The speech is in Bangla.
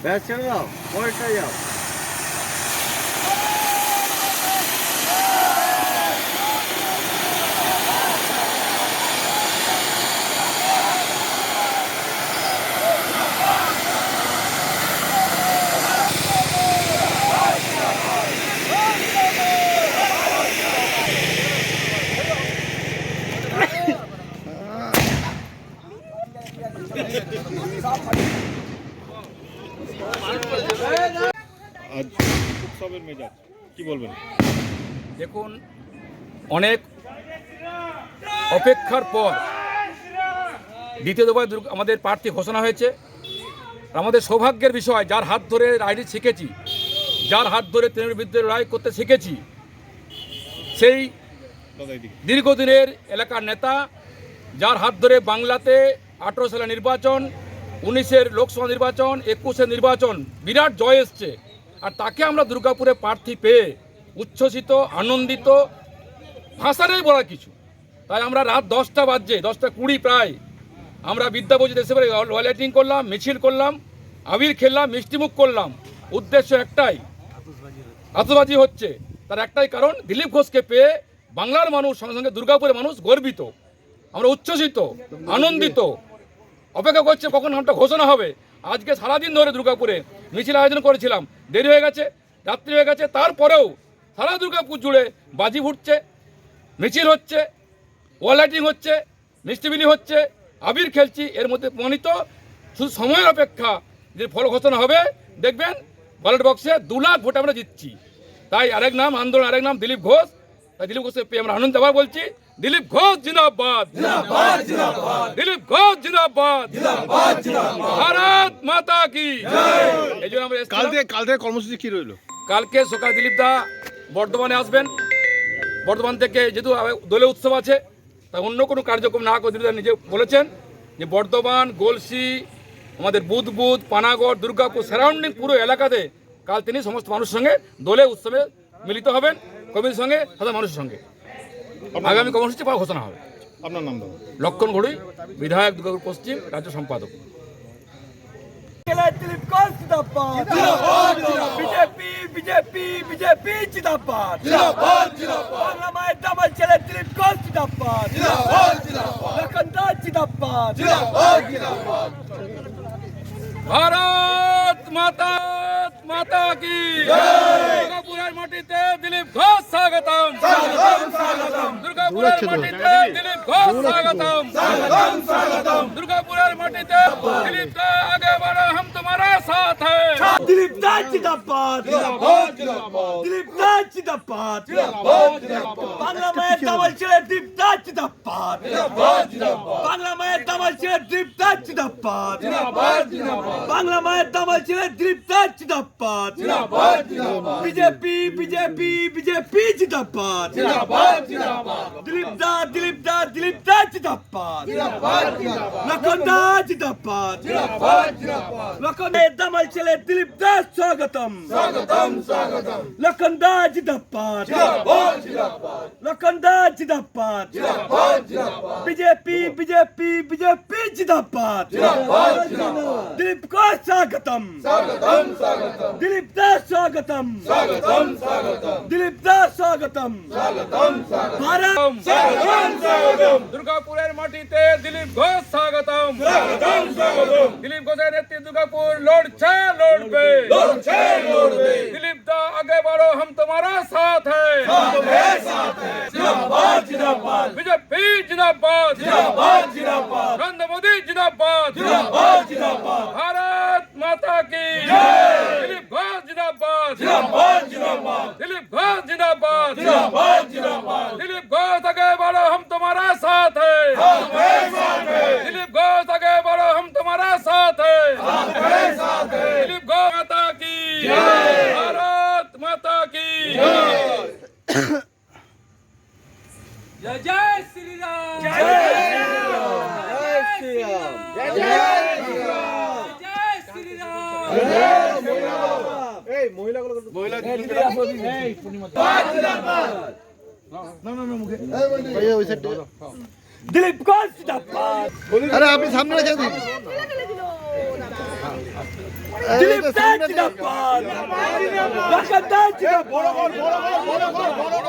不要想了我也想要好好好好好好好好 আজ উৎসবের মেজাজ কি বলবেন? দেখুন অনেক অপেক্ষার পর দ্বিতীয় দফায় আমাদের প্রার্থী ঘোষণা হয়েছে। আমাদের সৌভাগ্যের বিষয় যার হাত ধরে রাজনীতি শিখেছি যার হাত ধরে তৃণমূল বিরুদ্ধে লড়াই করতে শিখেছি সেই দীর্ঘদিনের এলাকার নেতা যার হাত ধরে বাংলাতে আঠেরো সালে নির্বাচন উনিশের লোকসভা নির্বাচন একুশের নির্বাচন, বিরাট জয় এসছে। আর তাকে আমরা দুর্গাপুরে প্রার্থী পেয়ে উচ্ছ্বসিত, আনন্দিত ভাষা নেই বলার কিছু। তাই আমরা রাত দশটা বাজছে দশটা কুড়ি প্রায়, আমরা বিদ্যাপতি দেশে ওয়ালেটিং করলাম, মিছিল করলাম, আবির খেললাম মিষ্টিমুখ করলাম। উদ্দেশ্য একটাই আতসবাজি হচ্ছে। তার একটাই কারণ, দিলীপ ঘোষকে পেয়ে বাংলার মানুষ, সঙ্গে সঙ্গে দুর্গাপুরের মানুষ গর্বিত। আমরা উচ্ছ্বসিত, আনন্দিত অপেক্ষা করছে কখন নামটা ঘোষণা হবে। আজকে সারাদিন ধরে দুর্গাপুরে মিছিল আয়োজন করেছিলাম। দেরি হয়ে গেছে, রাত্রি হয়ে গেছে, তারপরেও সারা দুর্গাপুর জুড়ে বাজি ফুটছে, মিছিল হচ্ছে ওয়ালাইটিং হচ্ছে মিষ্টিবিলি হচ্ছে, আবির খেলছি, এর মধ্যে প্রমাণিত। শুধু সময়ের অপেক্ষা যে ফল ঘোষণা হবে, দেখবেন ব্যালট বক্সে দু লাখ ভোটে আমরা জিতছি। তাই আরেক নাম আন্দোলন, আরেক নাম দিলীপ ঘোষ। তাই দিলীপ ঘোষের পেয়ে আমরা আনন্দ আবার বলছি দিলীপ ঘোষ জিন্দাবাদ। দিলীপ ঘোষ জিন্দাবাদ। ভারত মাতা কি? এই জন্য আমরা কাল থেকে কাল থেকে কর্মসূচি কি রইল? কালকে সকাল দিলীপ দা বর্ধমানে আসবেন। বর্ধমান থেকে যেহেতু দোলে উৎসব আছে তাই অন্য কোনো কার্যক্রম না করে দিলীপ দা নিজে বলেছেন যে বর্ধমান গোলসি আমাদের বুধবুধ পানাগড় দুর্গাপুর সারাউন্ডিং পুরো এলাকাতে কাল তিনি সমস্ত মানুষের সঙ্গে দোলে উৎসবে মিলিত হবেন কবির সঙ্গে সাধারণ মানুষের সঙ্গে। আগামী কর্মসূচি পর ঘোষণা হবে। আপনার নাম দাদা লক্ষণ ঘড়ুই বিধায়ক দুর্গাপুর পশ্চিম রাজ্য সম্পাদক। বিজেপি বিজেপি ছেলে দিলীপ ঘোষ ভারত মাতা মাতা কি? మట్టితే దిలీప్ ఘోష్ స్వాగతం దుర్గాపుర మట్టితే దిలీప్ ఘోష్ స్వాగతం దుర్గాపుర మట్టితే దిలీప్ ఆగే బడా హం తుమారా సాథ్ హై বাংলা মায়ের দামাল দিলীপ দাস জিন্দাবাদ বাংলা মায়ের দামাল দিলীপ দাস জিন্দাবাদ বাংলা মায়ের দামাল দিলীপ দাস জিন্দাবাদ বিজেপি বিজেপি বিজেপি জিন্দাবাদ দিলীপ দা দিলীপ দা দিলীপ দা জিন্দাবাদ লক্ষণ দা জিন্দাবাদ লক্ষণ দামাল ছেলে দিলীপ দাস స్వాగతం స్వాగతం స్వాగతం లకందా జిందాబాద్ జిందాబాద్ జిందాబాద్ లకందా జిందాబాద్ జిందాబాద్ జిందాబాద్ బీజేపీ బీజేపీ బీజేపీ జిందాబాద్ జిందాబాద్ జిందాబాద్ దిలీప్ కా స్వాగతం స్వాగతం స్వాగతం దిలీప్ దా స్వాగతం స్వాగతం స్వాగతం దిలీప్ దా స్వాగతం స్వాగతం స్వాగతం భారత్ స్వాగతం స్వాగతం দুর্গাপুরের মাটিতে দিলীপ ঘোষ স্বাগতম স্বাগতম স্বাগতম দিলীপ ঘোষের নেতৃত্বে দুর্গাপুর লড়ছে লড়বে जिंदाबाद जिंदाबाद। दिलीप घोष आगे बढ़ो हम तुम्हारा साथ है। दिलीप घोष आगे बढ़ो हम तुम्हारा साथ है। दिलीप घोष माता की भारत माता की जय। जय श्री राम जय श्री राम जय जय श्री राम মহিলাগুলো দিলীপ ঘোষ আরে আপনি সামনে রেখে দিন। দিলীপ বড় বড় বড় বড় বড়